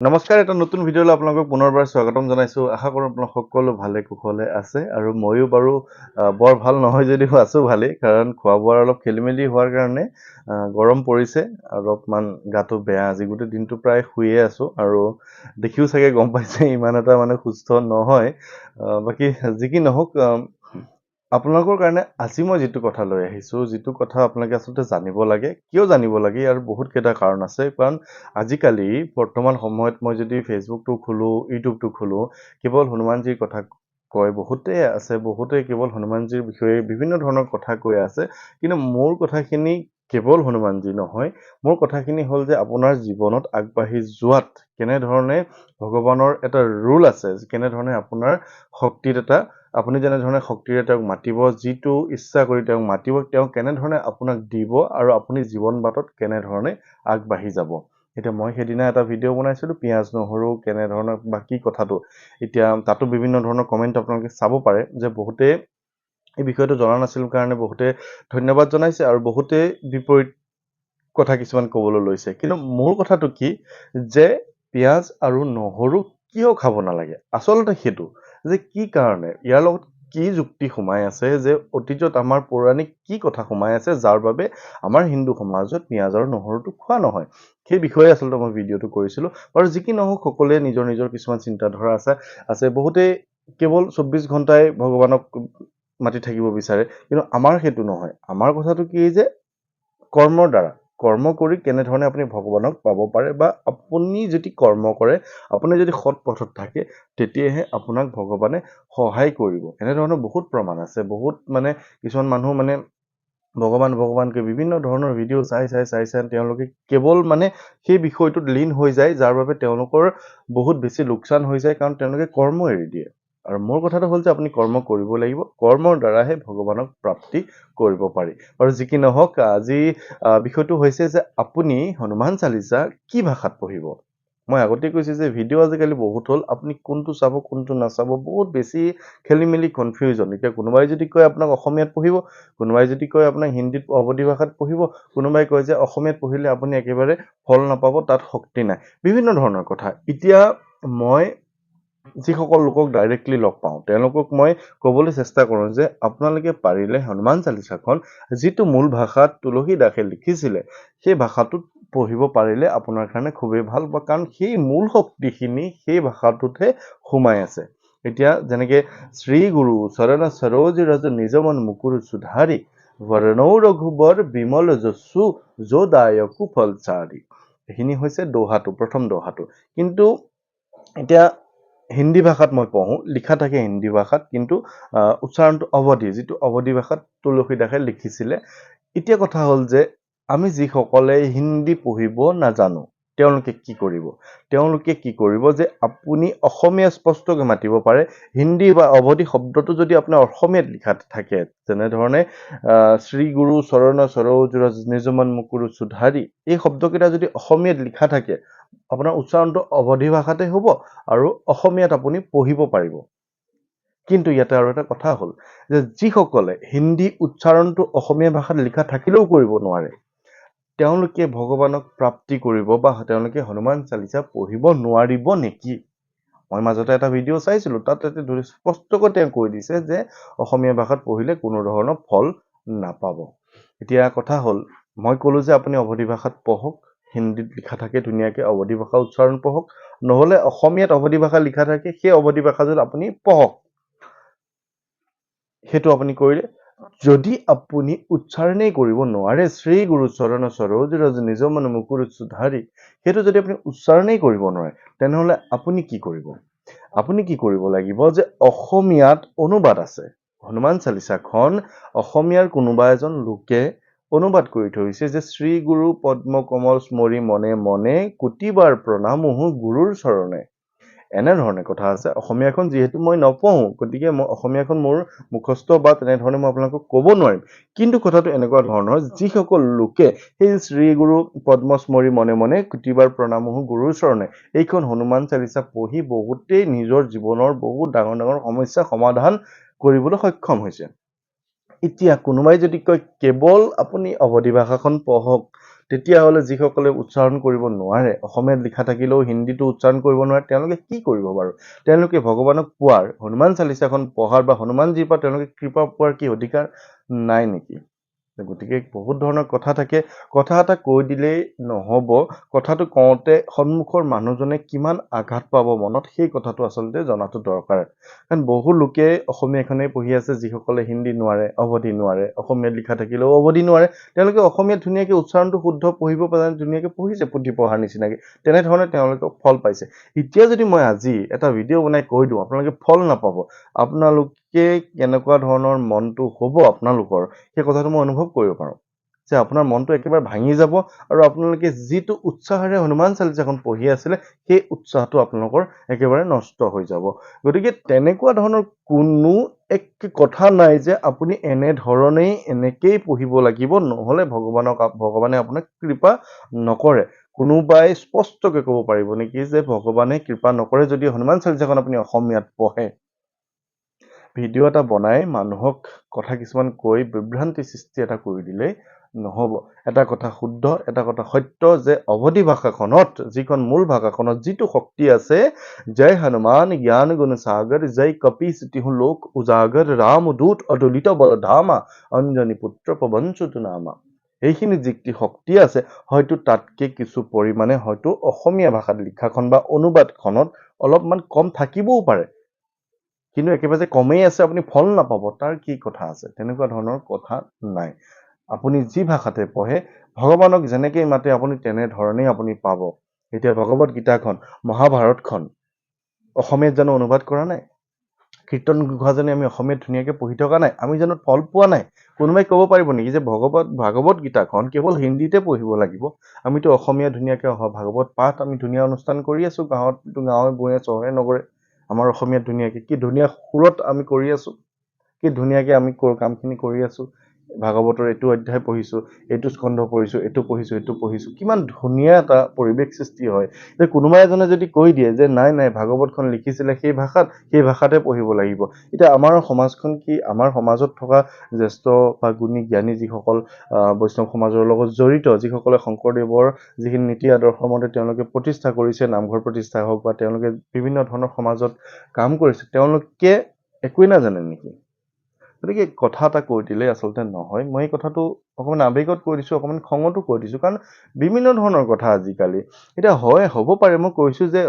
নমস্কাৰ এটা নতুন ভিডিঅ'লৈ আপোনালোকক পুনৰবাৰ স্বাগতম জনাইছোঁ। আশা কৰোঁ আপোনালোক সকলো ভালে কুশলে আছে আৰু ময়ো বাৰু বৰ ভাল নহয় যদিও আছোঁ ভালেই কাৰণ খোৱা বোৱাৰ অলপ খেলি মেলি হোৱাৰ কাৰণে গৰম পৰিছে অলপমান গাটো বেয়া। আজি গোটেই দিনটো প্ৰায় শুয়ে আছোঁ আৰু দেখিও চাগে গম পাইছে ইমান এটা মানে সুস্থ নহয়। বাকী যি কি নহওক আপোনালোকৰ কাৰণে আজি মই যিটো কথা লৈ আহিছোঁ যিটো কথা আপোনালোকে আচলতে জানিব লাগে কিয় জানিব লাগে ইয়াৰ বহুত কেইটা কাৰণ আছে। কাৰণ আজিকালি বৰ্তমান সময়ত মই যদি ফেচবুকটো খোলোঁ ইউটিউবটো খোলোঁ কেৱল হনুমানজীৰ কথা কয় বহুতেই আছে বহুতে কেৱল হনুমানজীৰ বিষয়ে বিভিন্ন ধৰণৰ কথা কৈ আছে। কিন্তু মোৰ কথাখিনি কেৱল হনুমানজী নহয় মোৰ কথাখিনি হ'ল যে আপোনাৰ জীৱনত আগবাঢ়ি যোৱাত কেনেধৰণে ভগৱানৰ এটা ৰুল আছে কেনেধৰণে আপোনাৰ শক্তিত এটা আপুনি যেনেধৰণে শক্তিৰে তেওঁক মাতিব যিটো ইচ্ছা কৰি তেওঁক মাতিব তেওঁ কেনেধৰণে আপোনাক দিব আৰু আপুনি জীৱন বাটত কেনেধৰণে আগবাঢ়ি যাব। এতিয়া মই সেইদিনা এটা ভিডিঅ' বনাইছিলোঁ পিঁয়াজ নহৰু কেনেধৰণৰ বা কি কথাটো। এতিয়া তাতো বিভিন্ন ধৰণৰ কমেণ্ট আপোনালোকে চাব পাৰে যে বহুতে এই বিষয়টো জনা নাছিল কাৰণে বহুতে ধন্যবাদ জনাইছে আৰু বহুতে বিপৰীত কথা কিছুমান ক'বলৈ লৈছে। কিন্তু মোৰ কথাটো কি? যে পিঁয়াজ আৰু নহৰু কিয় খাব নালাগে? আচলতে সেইটো যে কি কাৰণে? ইয়াৰ লগত কি যুক্তি সোমাই আছে? যে অতীজত আমাৰ পৌৰাণিক কি কথা সোমাই আছে? যাৰ বাবে আমাৰ হিন্দু সমাজত পিঁয়াজ আৰু নহৰুটো খোৱা নহয়। সেই বিষয়ে আচলতে মই ভিডিঅ'টো কৰিছিলোঁ। বাৰু যি কি নহওক সকলোৱে নিজৰ নিজৰ কিছুমান চিন্তাধাৰা আছে আছে। বহুতে কেৱল চৌব্বিছ ঘণ্টাই ভগৱানক মাতি থাকিব বিচাৰে। কিন্তু আমাৰ সেইটো নহয়। আমাৰ কথাটো কি যে কৰ্মৰ দ্বাৰা। কৰ্ম কৰি কেনেধৰণে আপুনি ভগৱানক পাব পাৰে বা আপুনি যদি কৰ্ম কৰে আপুনি যদি সৎ পথত থাকে তেতিয়াহে আপোনাক ভগৱানে সহায় কৰিব। এনেধৰণৰ বহুত প্ৰমাণ আছে। বহুত মানে কিছুমান মানুহ মানে ভগৱান ভগৱানকে বিভিন্ন ধৰণৰ ভিডিঅ' চাই চাই চাই চাই তেওঁলোকে কেৱল মানে সেই বিষয়টোত লীন হৈ যায় যাৰ বাবে তেওঁলোকৰ বহুত বেছি লোকচান হৈ যায় কাৰণ তেওঁলোকে কৰ্ম এৰি দিয়ে। আৰু মোৰ কথাটো হ'ল যে আপুনি কৰ্ম কৰিব লাগিব কৰ্মৰ দ্বাৰাহে ভগৱানক প্ৰাপ্তি কৰিব পাৰি। আৰু যি কি নহওক আজি বিষয়টো হৈছে যে আপুনি হনুমান চালিচা কি ভাষাত পঢ়িব? মই আগতে কৈছোঁ যে ভিডিঅ' আজিকালি বহুত হ'ল আপুনি কোনটো চাব কোনটো নাচাব বহুত বেছি খেলি মেলি কনফিউজন এতিয়া কোনোবাই যদি কয় আপোনাক অসমীয়াত পঢ়িব কোনোবাই যদি কয় আপোনাক হিন্দীত অৱধি ভাষাত পঢ়িব কোনোবাই কয় যে অসমীয়াত পঢ়িলে আপুনি একেবাৰে ফল নাপাব তাত শক্তি নাই। বিভিন্ন ধৰণৰ কথা। এতিয়া মই যিসকল লোকক ডাইৰেক্টলি লগ পাওঁ তেওঁলোকক মই ক'বলৈ চেষ্টা কৰোঁ যে আপোনালোকে পাৰিলে হনুমান চালিচাখন যিটো মূল ভাষাত তুলসী দাসে লিখিছিলে সেই ভাষাটোত পঢ়িব পাৰিলে আপোনাৰ কাৰণে খুবেই ভাল বা কাৰণ সেই মূল শক্তিখিনি সেই ভাষাটোতহে সোমাই আছে। এতিয়া যেনেকে শ্ৰী গুৰু চৰণ সৰোজ ৰজ নিজ মন মুকুৰ সুধাৰি বৰ্ণৌ ৰঘুবৰ বিমল যশু যদায়কু ফলচাৰি এইখিনি হৈছে দোহাটো প্ৰথম দোহাটো। কিন্তু এতিয়া হিন্দী ভাষাত মই পঢ়োঁ লিখা থাকে হিন্দী ভাষাত কিন্তু উচ্চাৰণটো অৱধি যিটো অৱধি ভাষাত তুলসী দাসে লিখিছিলে। এতিয়া কথা হ'ল যে আমি যিসকলে হিন্দী পঢ়িব নাজানো তেওঁলোকে কি কৰিব? তেওঁলোকে কি কৰিব যে আপুনি অসমীয়া স্পষ্টকৈ মাতিব পাৰে হিন্দী বা অৱধি শব্দটো যদি আপোনাৰ অসমীয়াত লিখা থাকে যেনেধৰণে আহ, শ্ৰী গুৰু চৰণ সৰোজ ৰজ নিজমন মুকুৰু সুধাৰি এই শব্দকেইটা যদি অসমীয়াত লিখা থাকে আপোনাৰ উচ্চাৰণটো অৱধি ভাষাতে হ'ব আৰু অসমীয়াত আপুনি পঢ়িব পাৰিব। কিন্তু ইয়াতে আৰু এটা কথা হ'ল যে যিসকলে হিন্দী উচ্চাৰণটো অসমীয়া ভাষাত লিখা থাকিলেও কৰিব নোৱাৰে তেওঁলোকে ভগৱানক প্ৰাপ্তি কৰিব বা তেওঁলোকে হনুমান চালিচা পঢ়িব নোৱাৰিব নেকি? মই মাজতে এটা ভিডিঅ' চাইছিলোঁ তাত তাতে স্পষ্টকৈ তেওঁ কৈ দিছে যে অসমীয়া ভাষাত পঢ়িলে কোনো ধৰণৰ ফল নাপাব। এতিয়া কথা হ'ল মই ক'লোঁ যে আপুনি অৱধি ভাষাত পঢ়ক হিন্দীত লিখা থাকে ধুনীয়াকৈ অৱধি ভাষা উচ্চাৰণ পঢ়ক নহ'লে অসমীয়াত অৱধি ভাষা লিখা থাকে সেই অৱধি ভাষাটোত আপুনি পঢ়ক। সেইটো আপুনি কৰিলে। যদি আপুনি উচ্চাৰণেই কৰিব নোৱাৰে শ্ৰী গুৰু চৰণ সৰোজ ৰজ নিজ মন মুকুৰ সুধাৰি সেইটো যদি আপুনি উচ্চাৰণেই কৰিব নোৱাৰে তেনেহ'লে আপুনি কি কৰিব? আপুনি কি কৰিব লাগিব যে অসমীয়াত অনুবাদ আছে। হনুমান চালিচাখন অসমীয়াৰ কোনোবা এজন লোকে অনুবাদ কৰি থৈছে যে শ্ৰী গুৰু পদ্ম কমল স্মৰি মনে মনে কোটিবাৰ প্ৰণামোহো গুৰুৰ চৰণে। এনেধৰণে কথা আছে। অসমীয়াখন যিহেতু মই নপঢ়োঁ গতিকে মই অসমীয়াখন মোৰ মুখস্থ বা তেনেধৰণে মই আপোনালোকক ক'ব নোৱাৰিম। কিন্তু কথাটো এনেকুৱা ধৰণৰ যিসকল লোকে সেই শ্ৰী গুৰু পদ্মস্মৰি মনে মনে কোটিবাৰ প্ৰণামোহো গুৰুৰ চৰণে এইখন হনুমান চালিচা পঢ়ি বহুতেই নিজৰ জীৱনৰ বহুত ডাঙৰ ডাঙৰ সমস্যা সমাধান কৰিবলৈ সক্ষম হৈছে। এতিয়া কোনোবাই যদি কয় কেৱল আপুনি অৱধি ভাষাখন পঢ়ক তেতিয়াহ'লে যিসকলে উচ্চাৰণ কৰিব নোৱাৰে অসমীয়াত লিখা থাকিলেও হিন্দীটো উচ্চাৰণ কৰিব নোৱাৰে তেওঁলোকে কি কৰিব বাৰু? তেওঁলোকে ভগৱানক পোৱাৰ হনুমান চালিচাখন পঢ়াৰ বা হনুমানজীৰ পৰা তেওঁলোকে কৃপা পোৱাৰ কি অধিকাৰ? নাই নেকি? গতিকে বহুত ধৰণৰ কথা থাকে। কথা এটা কৈ দিলেই নহ'ব। কথাটো কওঁতে সন্মুখৰ মানুহজনে কিমান আঘাত পাব মনত সেই কথাটো আচলতে জনাটো দৰকাৰ। কাৰণ বহু লোকে অসমীয়াখনেই পঢ়ি আছে যিসকলে হিন্দী নোৱাৰে অৱধি নোৱাৰে। অসমীয়াত লিখা থাকিলেও অৱধি নোৱাৰে। তেওঁলোকে অসমীয়াত ধুনীয়াকৈ উচ্চাৰণটো শুদ্ধ পঢ়িব পাৰে ধুনীয়াকৈ পঢ়িছে পুথি পঢ়াৰ নিচিনাকৈ। তেনেধৰণে তেওঁলোকে ফল পাইছে। এতিয়া যদি মই আজি এটা ভিডিঅ' বনাই কৈ দিওঁ আপোনালোকে ফল নাপাব। আপোনালোকে কেনেকুৱা ধৰণৰ মনটো হ'ব আপোনালোকৰ সেই কথাটো মই অনুভৱ কৰিব পাৰোঁ। যে আপোনাৰ মনটো একেবাৰে ভাঙি যাব আৰু আপোনালোকে যিটো উৎসাহেৰে হনুমান চালিচাখন পঢ়ি আছিলে সেই উৎসাহটো আপোনালোকৰ একেবাৰে নষ্ট হৈ যাব। গতিকে তেনেকুৱা ধৰণৰ কোনো এক কথা নাই যে আপুনি এনেধৰণেই এনেকেই পঢ়িব লাগিব নহ'লে ভগৱানক ভগৱানে আপোনাক কৃপা নকৰে। কোনোবাই স্পষ্টকৈ ক'ব পাৰিব নেকি যে ভগৱানে কৃপা নকৰে যদি হনুমান চালিচাখন আপুনি অসমীয়াত পঢ়ে? ভিডিঅ' এটা বনাই মানুহক কথা কিছুমান কৈ বিভ্ৰান্তি সৃষ্টি এটা কৰি দিলেই নহ'ব। এটা কথা শুদ্ধ এটা কথা সত্য যে অৱধি ভাষাখনত যিখন মূল ভাষাখনত যিটো শক্তি আছে জয় হনুমান জ্ঞান গুণ সাগৰ জয় কপি চিতিহু লোক উজাগৰ ৰাম দূত অদলিত বলধামা অঞ্জনী পুত্ৰ পৱনচুতু নামা। এইখিনি যিটি শক্তি আছে হয়তো তাতকে কিছু পৰিমাণে হয়তো অসমীয়া ভাষাত লিখাখন বা অনুবাদখনত অলপমান কম থাকিবও পাৰে। কিন্তু একেবাৰে যে কমেই আছে আপুনি ফল নাপাব তাৰ কি কথা আছে? তেনেকুৱা ধৰণৰ কথা নাই। আপুনি যি ভাষাতে পঢ়ে ভগৱানক যেনেকৈ মাতে আপুনি তেনেধৰণেই আপুনি পাব। এতিয়া ভগৱত গীতাখন মহাভাৰতখন অসমীয়াত জানো অনুবাদ কৰা নাই? কীৰ্তন ঘোষাজনে আমি অসমীয়াত ধুনীয়াকৈ পঢ়ি থকা নাই? আমি জানো ফল পোৱা নাই? কোনোবাই ক'ব পাৰিব নেকি যে ভগৱত ভাগৱত গীতাখন কেৱল হিন্দীতে পঢ়িব লাগিব? আমিতো অসমীয়া ধুনীয়াকৈ ভাগৱত পাঠ আমি ধুনীয়া অনুষ্ঠান কৰি আছোঁ গাঁৱত গাঁৱে ভূঞে চহৰে নগৰে। আমাৰ অসমীয়াত ধুনীয়াকৈ কি ধুনীয়া সুৰত আমি কৰি আছোঁ কি ধুনীয়াকৈ আমি কামখিনি কৰি আছোঁ। ভাগৱতৰ এইটো অধ্যায় পঢ়িছোঁ এইটো স্কন্ধ পঢ়িছোঁ এইটো পঢ়িছোঁ এইটো পঢ়িছোঁ কিমান ধুনীয়া এটা পৰিৱেশ সৃষ্টি হয়। যে কোনোবা এজনে যদি কৈ দিয়ে যে নাই নাই ভাগৱতখন লিখিছিলে সেই ভাষাত সেই ভাষাতে পঢ়িব লাগিব। এতিয়া আমাৰ সমাজখন কি আমাৰ সমাজত থকা জ্যেষ্ঠ বা গুণী জ্ঞানী যিসকল বৈষ্ণৱ সমাজৰ লগত জড়িত যিসকলে শংকৰদেৱৰ যিখিনি নীতি আদৰ্শ মতে তেওঁলোকে প্ৰতিষ্ঠা কৰিছে নামঘৰ প্ৰতিষ্ঠা হওক বা তেওঁলোকে বিভিন্ন ধৰণৰ সমাজত কাম কৰিছে তেওঁলোকে একোৱেই নাজানে নেকি? গতিকে কথা এটা কৈ দিলেই আচলতে নহয়। মই এই কথাটো অকণমান আৱেগত কৈ দিছোঁ অকণমান খঙতো কৈ দিছোঁ কাৰণ বিভিন্ন ধৰণৰ কথা আজিকালি। এতিয়া হয় হ'ব পাৰে। মই কৈছোঁ যে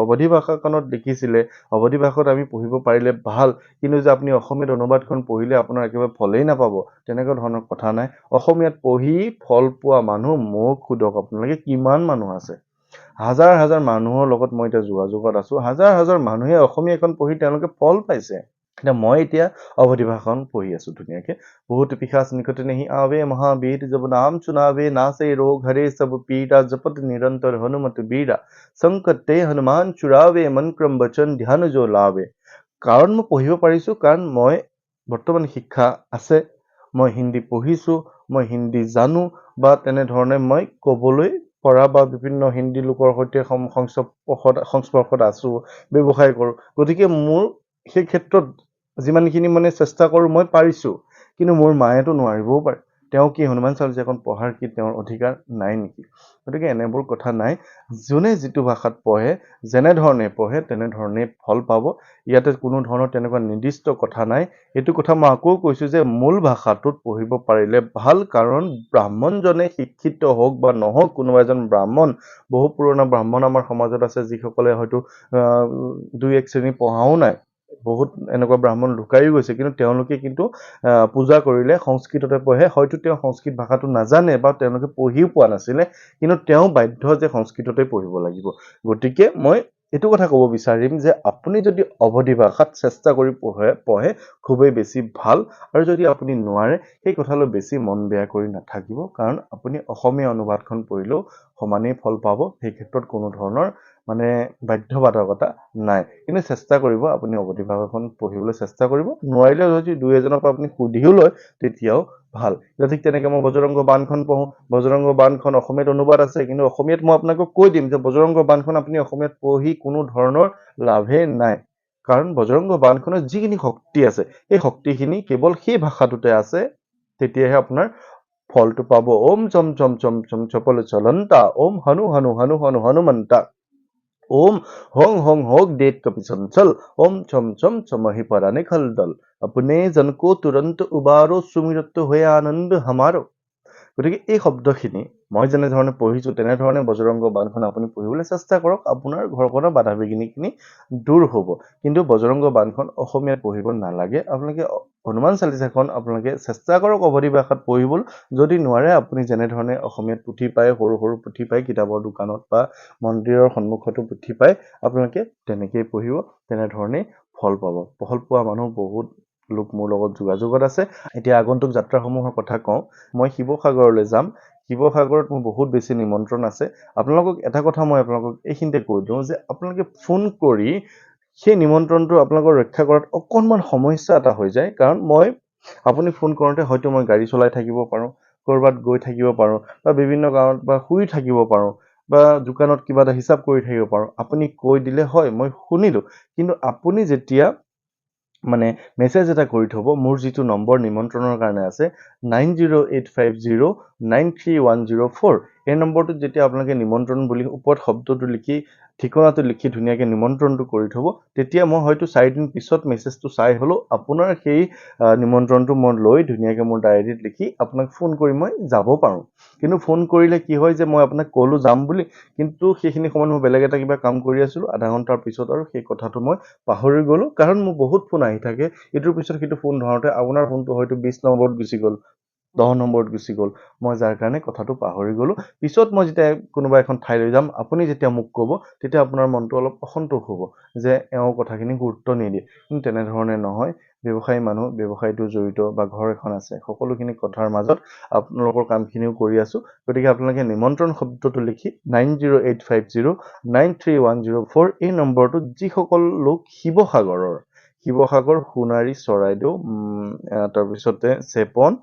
অৱধি ভাষাখনত লিখিছিলে অৱধি ভাষাত আমি পঢ়িব পাৰিলে ভাল কিন্তু যে আপুনি অসমীয়াত অনুবাদখন পঢ়িলে আপোনাৰ একেবাৰে ফলেই নাপাব তেনেকুৱা ধৰণৰ কথা নাই। অসমীয়াত পঢ়ি ফল পোৱা মানুহ মোক সোধক আপোনালোকে কিমান মানুহ আছে? হাজাৰ হাজাৰ মানুহৰ লগত মই এতিয়া যোগাযোগত আছোঁ। হাজাৰ হাজাৰ মানুহে অসমীয়াখন পঢ়ি তেওঁলোকে ফল পাইছে। এতিয়া মই এতিয়া অৱধিভাষণ পঢ়ি আছোঁ ধুনীয়াকৈ। বহুত পিশাচ নিকটে নেহি আৱে মহাবীৰ যাব নাম চুনাৱে নাচে ৰোগ হৰে সব পীড়া জপত নিৰন্তৰ হনুমত বীৰা সংকটে হনুমান চুৰাৱে মন ক্ৰম বচন ধ্যান জ লাৱে। কাৰণ মই পঢ়িব পাৰিছোঁ কাৰণ মই বৰ্তমান শিক্ষা আছে মই হিন্দী পঢ়িছোঁ মই হিন্দী জানো বা তেনেধৰণে মই ক'বলৈ পৰা বা বিভিন্ন হিন্দী লোকৰ সৈতে সংস্পৰ্শত সংস্পৰ্শত আছোঁ ব্যৱসায় কৰোঁ। গতিকে মোৰ সেই ক্ষেত্ৰত যিমানখিনি মানে চেষ্টা কৰোঁ মই পাৰিছোঁ। কিন্তু মোৰ মায়েতো নোৱাৰিবও পাৰে। তেওঁ কি হনুমান চালিচাখন পঢ়াৰ কি তেওঁৰ অধিকাৰ নাই নেকি? গতিকে এনেবোৰ কথা নাই। যোনে যিটো ভাষাত পঢ়ে যেনেধৰণে পঢ়ে তেনেধৰণেই ফল পাব। ইয়াতে কোনো ধৰণৰ তেনেকুৱা নিৰ্দিষ্ট কথা নাই। এইটো কথা মই আকৌ কৈছোঁ যে মূল ভাষাটোত পঢ়িব পাৰিলে ভাল কাৰণ ব্ৰাহ্মণজনে শিক্ষিত হওক বা নহওক কোনোবা এজন ব্ৰাহ্মণ বহু পুৰণা ব্ৰাহ্মণ আমাৰ সমাজত আছে যিসকলে হয়তো দুই এক শ্ৰেণী পঢ়াও নাই। বহুত এনেকুৱা ব্ৰাহ্মণ লুকাইও গৈছে কিন্তু তেওঁলোকে কিন্তু পূজা কৰিলে সংস্কৃততে পঢ়ে হয়তো তেওঁ সংস্কৃত ভাষাটো নাজানে বা তেওঁলোকে পঢ়িও পোৱা নাছিলে কিন্তু তেওঁ বাধ্য যে সংস্কৃততে পঢ়িব লাগিব। গতিকে মই এইটো কথা ক'ব বিচাৰিম যে আপুনি যদি অৱধি ভাষাত চেষ্টা কৰি পঢ়ে পঢ়ে খুবেই বেছি ভাল আৰু যদি আপুনি নোৱাৰে সেই কথালৈ বেছি মন বেয়া কৰি নাথাকিব কাৰণ আপুনি অসমীয়া অনুবাদখন পঢ়িলেও সমানেই ফল পাব সেই ক্ষেত্ৰত কোনো ধৰণৰ মানে বাধ্যবাধকতা নাই। কিন্তু চেষ্টা কৰিব আপুনি অৱধি ভাষাখন পঢ়িবলৈ চেষ্টা কৰিব। নোৱাৰিলে যদি দুই এজনৰ পৰা আপুনি সুধিও লয় তেতিয়াও ভাল। এতিয়া ঠিক তেনেকৈ মই বজৰংগ বানখন পঢ়োঁ বজৰংগ বানখন অসমীয়াত অনুবাদ আছে কিন্তু অসমীয়াত মই আপোনালোকক কৈ দিম যে বজৰংগ বানখন আপুনি অসমীয়াত পঢ়ি কোনো ধৰণৰ লাভেই নাই। কাৰণ বজৰংগ বানখনৰ যিখিনি শক্তি আছে সেই শক্তিখিনি কেৱল সেই ভাষাটোতে আছে তেতিয়াহে আপোনাৰ ফলটো পাব। ওম চম চম চম চম চপল চলন্তা ওম হনু হনু হনু হনু হনুমন্তা ओम होंग होंग होग डेट कपि चंचल ओम छम छम छमहि पराने खलदल अपने जन को तुरंत उबारो सुमिरत हुए आनंद हमारो গতিকে এই শব্দখিনি মই যেনেধৰণে পঢ়িছোঁ তেনেধৰণে বজৰংগ বানখন আপুনি পঢ়িবলৈ চেষ্টা কৰক আপোনাৰ ঘৰখনৰ বাধা বিঘিনিখিনি দূৰ হ'ব। কিন্তু বজৰংগ বানখন অসমীয়াত পঢ়িব নালাগে। আপোনালোকে হনুমান চালিচাখন আপোনালোকে চেষ্টা কৰক অৱধি ভাষাত পঢ়িবলৈ। যদি নোৱাৰে আপুনি যেনেধৰণে অসমীয়াত পুথি পায় সৰু সৰু পুথি পায় কিতাপৰ দোকানত বা মন্দিৰৰ সন্মুখতো পুথি পায় আপোনালোকে তেনেকেই পঢ়িব তেনেধৰণেই ফল পাব। ফল পোৱা মানুহ বহুত লোক মোৰ লগত যোগাযোগত আছে। এতিয়া আগন্তুক যাত্ৰাসমূহৰ কথা কওঁ। মই শিৱসাগৰলৈ যাম। শিৱসাগৰত মোৰ বহুত বেছি নিমন্ত্ৰণ আছে। আপোনালোকক এটা কথা মই আপোনালোকক এইখিনিতে কৈ দিওঁ যে আপোনালোকে ফোন কৰি সেই নিমন্ত্ৰণটো আপোনালোকৰ ৰক্ষা কৰাত অকণমান সমস্যা এটা হৈ যায়। কাৰণ মই আপুনি ফোন কৰোঁতে হয়তো মই গাড়ী চলাই থাকিব পাৰোঁ ক'ৰবাত গৈ থাকিব পাৰোঁ বা বিভিন্ন কাৰণত বা শুই থাকিব পাৰোঁ বা দোকানত কিবা এটা হিচাপ কৰি থাকিব পাৰোঁ। আপুনি কৈ দিলে হয় মই শুনিলোঁ। কিন্তু আপুনি যেতিয়া মানে মেছেজ এটা কৰি থ'ব। মোৰ যিটো নম্বৰ নিমন্ত্ৰণৰ কাৰণে আছে nine zero' eight five zero' nine three one zero' four এই নম্বৰটোত যেতিয়া আপোনালোকে নিমন্ত্ৰণ বুলি ওপৰত শব্দটো লিখি ঠিকনাটো লিখি ধুনীয়াকৈ নিমন্ত্ৰণটো কৰি থ'ব তেতিয়া মই হয়তো চাৰিদিন পিছত মেছেজটো চাই হ'লেও আপোনাৰ সেই নিমন্ত্ৰণটো মই লৈ ধুনীয়াকৈ মোৰ ডায়েৰীত লিখি আপোনাক ফোন কৰি মই যাব পাৰোঁ। কিন্তু ফোন কৰিলে কি হয় যে মই আপোনাক ক'লোঁ যাম বুলি কিন্তু সেইখিনি সময়ত মই বেলেগ এটা কিবা কাম কৰি আছিলোঁ আধা ঘণ্টাৰ পিছত আৰু সেই কথাটো মই পাহৰি গ'লোঁ কাৰণ মোৰ বহুত ফোন আহি থাকে। ইটোৰ পিছত সিটো ফোন ধৰোঁতে আপোনাৰ ফোনটো হয়তো বিছ নম্বৰত গুচি গ'ল। দহ নম্বৰত গুচি গ'ল। মই যাৰ কাৰণে কথাটো পাহৰি গ'লোঁ। পিছত মই যেতিয়া কোনোবা এখন ঠাইলৈ যাম আপুনি যেতিয়া মোক ক'ব তেতিয়া আপোনাৰ মনটো অলপ অসন্তোষ হ'ব যে এওঁ কথাখিনি গুৰুত্ব নিদিয়ে। কিন্তু তেনেধৰণে নহয়। ব্যৱসায়ী মানুহ ব্যৱসায়টো জড়িত বা ঘৰ এখন আছে সকলোখিনি কথাৰ মাজত আপোনালোকৰ কামখিনিও কৰি আছোঁ। গতিকে আপোনালোকে নিমন্ত্ৰণ শব্দটো লিখি nine zero' eight five zero' nine three one zero' four এই নম্বৰটোত যিসকল লোক শিৱসাগৰৰ শিৱসাগৰ সোণাৰী চৰাইদেউ তাৰপিছতে চেপন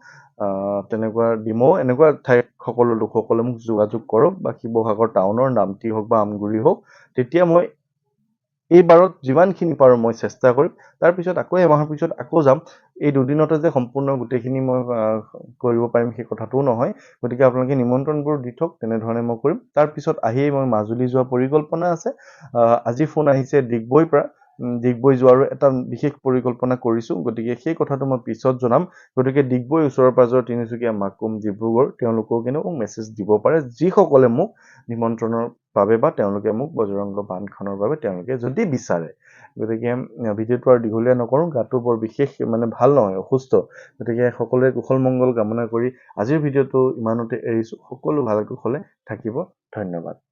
তেনেকুৱা ডিমৌ এনেকুৱা ঠাইত সকলো লোকসকলে মোক যোগাযোগ কৰক বা শিৱসাগৰ টাউনৰ নামটি হওক বা আমগুৰি হওক তেতিয়া মই এইবাৰত যিমানখিনি পাৰোঁ মই চেষ্টা কৰিম। তাৰপিছত আকৌ এমাহৰ পিছত আকৌ যাম। এই দুদিনতে যে সম্পূৰ্ণ গোটেইখিনি মই কৰিব পাৰিম সেই কথাটোও নহয়। গতিকে আপোনালোকে নিমন্ত্ৰণবোৰ দি থওক তেনেধৰণে মই কৰিম। তাৰপিছত আহিয়েই মই মাজুলী যোৱা পৰিকল্পনা আছে। আজি ফোন আহিছে ডিগবৈৰ পৰা। ডিগবৈ যোৱাৰো এটা বিশেষ পৰিকল্পনা কৰিছোঁ। গতিকে সেই কথাটো মই পিছত জনাম। গতিকে ডিগবৈ ওচৰৰ পাজৰ তিনিচুকীয়া মাকুম ডিব্ৰুগড় তেওঁলোকেও কিন্তু মোক মেছেজ দিব পাৰে। যিসকলে মোক নিমন্ত্ৰণৰ বাবে বা তেওঁলোকে মোক বজৰংগ বান্ধখনৰ বাবে তেওঁলোকে যদি বিচাৰে। গতিকে ভিডিঅ'টো আৰু দীঘলীয়া নকৰোঁ। গাটো বৰ বিশেষ মানে ভাল নহয় অসুস্থ। গতিকে সকলোৰে কুশল মংগল কামনা কৰি আজিৰ ভিডিঅ'টো ইমানতে এৰিছোঁ। সকলো ভালে কুশলে থাকিব। ধন্যবাদ।